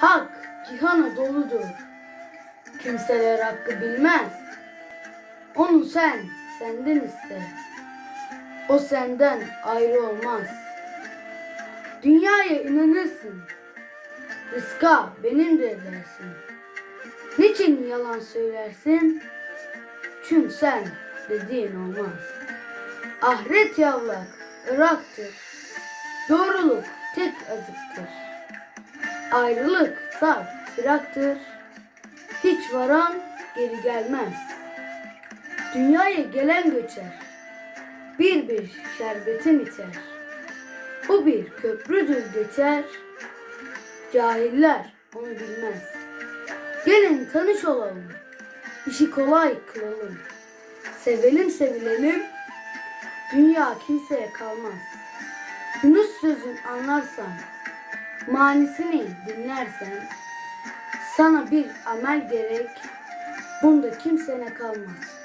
Hak cihana doludur. Kimseler hakkı bilmez. Onu sen senden iste. O senden ayrı olmaz. Dünyaya inanırsın. Rızka benimdir dersin. Niçin yalan söylersin? Çünkü sen dediğin olmaz. Ahiret yavlak, ıraktır. Doğruluk tek azıktır. Ayrılık sarp firaktır. Hiç varan geri gelmez. Dünyaya gelen göçer. Bir bir şerbetim iter. Bu bir köprüdür geçer. Cahiller onu bilmez. Gelin tanış olalım. İşi kolay kılalım. Sevelim sevilelim. Dünya kimseye kalmaz. Yunus sözün anlarsan, manisini dinlersen, sana bir amel gerek, bunda kimsene kalmaz.